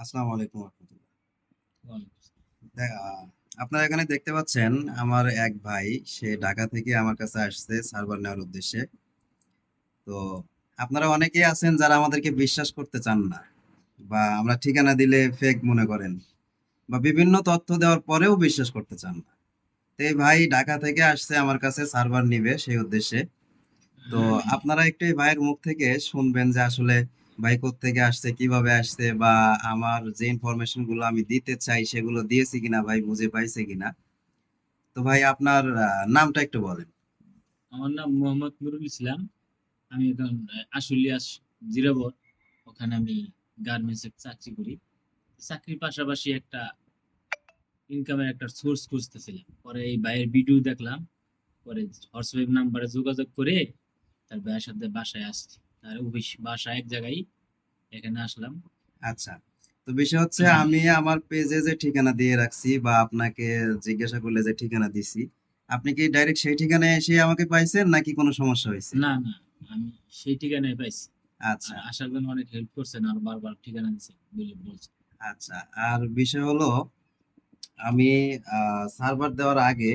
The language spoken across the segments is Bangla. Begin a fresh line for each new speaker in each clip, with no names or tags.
আসসালামু আলাইকুম রহমতুল্লাহ। আপনারা এখানে দেখতে পাচ্ছেন আমার এক ভাই সে ঢাকা থেকে আমার কাছে আসছে সার্ভার নেওয়ার উদ্দেশ্যে। তো আপনারা অনেকেই আছেন যারা আমাদেরকে বিশ্বাস করতে চান না বা আমরা ঠিকানা দিলে ফেক মনে করেন বা বিভিন্ন তথ্য দেওয়ার পরেও বিশ্বাস করতে চান না। তো এই ভাই ঢাকা থেকে আসছে আমার কাছে সার্ভার নিবে সেই উদ্দেশ্যে। তো আপনারা একটু এই ভাইয়ের মুখ থেকে শুনবেন যে আসলে ভাই থেকে আসছে, কীভাবে আসছে বা আমার যে ইনফরমেশনগুলো আমি দিতে চাই সেগুলো দিয়েছি কিনা ভাই, বুঝে পাইছে কিনা? তো ভাই আপনার নামটা একটু বলেন।
আমার নাম মোহাম্মদ নুরুল ইসলাম। আমি এখন আশুলিয়া জিরাবর। ওখানে আমি গার্মেন্টস চাকরি করি। চাকরির পাশাপাশি একটা ইনকামের একটা সোর্স খুঁজতেছিলাম। পরে এই ভাইয়ের ভিডিও দেখলাম। পরে হোয়াটসঅ্যাপ নাম্বারে যোগাযোগ করে তার ভাইয়ের সাথে বাসায় আসছি। তার অফিস বাসা এক জায়গায়। এখানে আসলাম।
আচ্ছা তো বিষয় হচ্ছে আমি আমার পেজে যে ঠিকানা দিয়ে রাখছি বা আপনাকে জিজ্ঞাসা করলে যে ঠিকানা দিছি আপনি কি ডাইরেক্ট সেই ঠিকানায় এসে আমাকে পাইছেন নাকি কোনো সমস্যা হয়েছে?
না না আমি সেই ঠিকানায় পাইছি।
আচ্ছা।
আর আসার অনেক হেল্প করছেন আর বারবার ঠিকানা দিচ্ছে বলে বলছে।
আচ্ছা আর বিষয় হলো আমি সার্ভার দেওয়ার আগে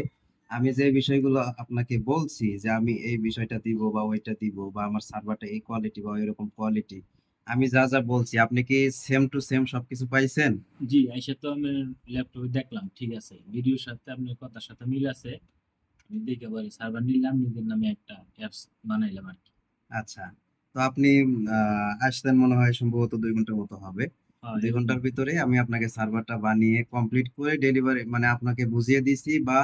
আমি যে বিষয়গুলো আপনাকে বলছি যে আমি এই বিষয়টা দিব বা ওইটা দিব বা আমার সার্ভারটা এই কোয়ালিটি বা এরকম কোয়ালিটি আমি যা যা বলছি আপনি কি সেম টু সেম সবকিছু পাইছেন?
জি আইসা তো আমি ল্যাপটপে দেখলাম ঠিক আছে। ভিডিওর সাথে আপনার কথার সাথে মিল আছে। আমি দেখে বলি সার্ভার নিলাম নিজের নামে একটা অ্যাপস বানাইলাম আর কি।
আচ্ছা তো আপনি আসতেন মনে হয় সম্ভবত দুই ঘণ্টার মতো হবে। দুই ঘণ্টার ভিতরে আমি আপনাকে সার্ভারটা বানিয়ে কমপ্লিট করে ডেলিভারি মানে আপনাকে বুঝিয়ে দিছি বা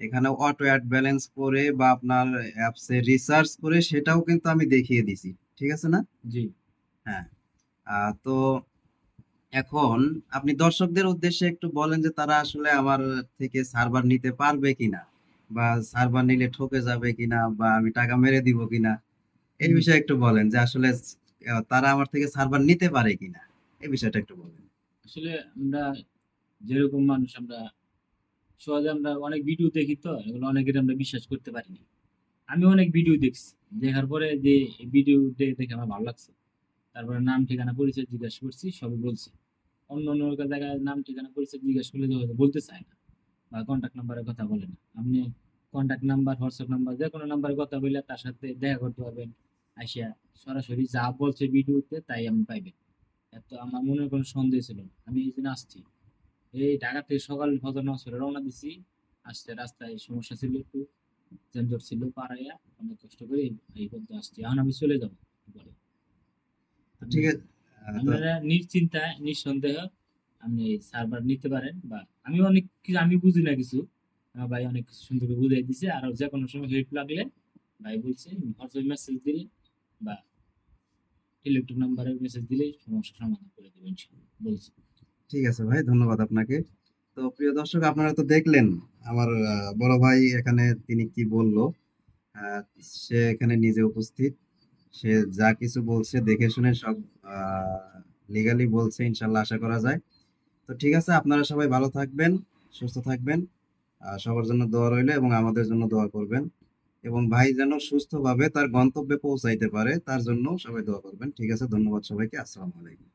এখানে অটো অ্যাড ব্যালেন্স করে বা আপনার অ্যাপসে রিসার্চ করে সেটাও কিন্তু আমি দেখিয়ে দিছি ঠিক আছে না?
জি।
হ্যাঁ আহ, তো এখন আপনি দর্শকদের উদ্দেশ্যে একটু বলেন যে তারা আসলে আমার থেকে সার্ভার নিতে পারবে কিনা বা সার্ভার নিলে ঠকে যাবে কিনা বা আমি টাকা মেরে দিব কিনা এই বিষয়ে একটু বলেন যে আসলে তারা আমার থেকে সার্ভার নিতে পারে কিনা এই বিষয়টা একটু বলেন।
আসলে আমরা যেরকম মানুষ আমরা সহজে আমরা অনেক ভিডিও দেখি তো এগুলো অনেকের আমরা বিশ্বাস করতে পারিনি। আমি অনেক ভিডিও দেখছি দেখার পরে যে ভিডিও দেখে আমার ভালো লাগছে। তারপরে নাম, ঠিকানা, পরিচয় জিজ্ঞাসা করছি, সবই বলছি। অন্য অন্য জায়গায় নাম, ঠিকানা, পরিচয় জিজ্ঞাসা করলে বলতে চায় না বা কন্ট্যাক্ট নাম্বারের কথা বলে না। আপনি কন্ট্যাক্ট নাম্বার হোয়াটসঅ্যাপ নাম্বার যে কোনো নাম্বারে কথা বললে তার সাথে দেখা করতে পারবেন। আসিয়া সরাসরি যা বলছে ভিডিওতে তাই আপনি পাইবেন। এত আমার মনে কোনো সন্দেহ ছিল না। আমি এই জন্য আসছি। এই ঢাকা থেকে সকাল নামাজ পড়ে রওনা দিছি। আসতে রাস্তায় সমস্যা ছিল একটু, যানজট ছিল, পাড়াইয়া অনেক কষ্ট করে এই- পর্যন্ত আসছি। এখন আমি চলে যাব।
ঠিক আছে
আপনারা নিশ্চিন্তা নিঃসন্দেহ আপনি সার্ভার নিতে পারেন বা আমি অনেক কিছু আমি বুঝি না কিছু। আমার ভাই অনেক সুন্দর করে বুঝাই দিছে। আর যে কোনো সময় হেল্প লাগলে ভাই বলছে হোয়াটসঅ্যাপ মেসেজ দিলে বা ইলেকট্রিক নাম্বারে মেসেজ দিলেই সমস্যা সমাধান করে দেবেন বলছে।
ঠিক আছে ভাই ধন্যবাদ আপনাকে। তো প্রিয় দর্শক আপনারা তো দেখলেন আমার বড় ভাই এখানে তিনি কি বলল সে এখানে নিজে উপস্থিত। সে যা কিছু বলছে দেখে শুনে সব লিগালি বলছে ইনশাল্লাহ আশা করা যায়। তো ঠিক আছে, আপনারা সবাই ভালো থাকবেন, সুস্থ থাকবেন সবার জন্য দোয়া রইলে এবং আমাদের জন্য দোয়া করবেন। এবং ভাই যেন সুস্থভাবে তার গন্তব্যে পৌঁছাইতে পারে, তার জন্য সবাই দোয়া করবেন। ঠিক আছে, ধন্যবাদ সবাইকে, আসসালামু আলাইকুম।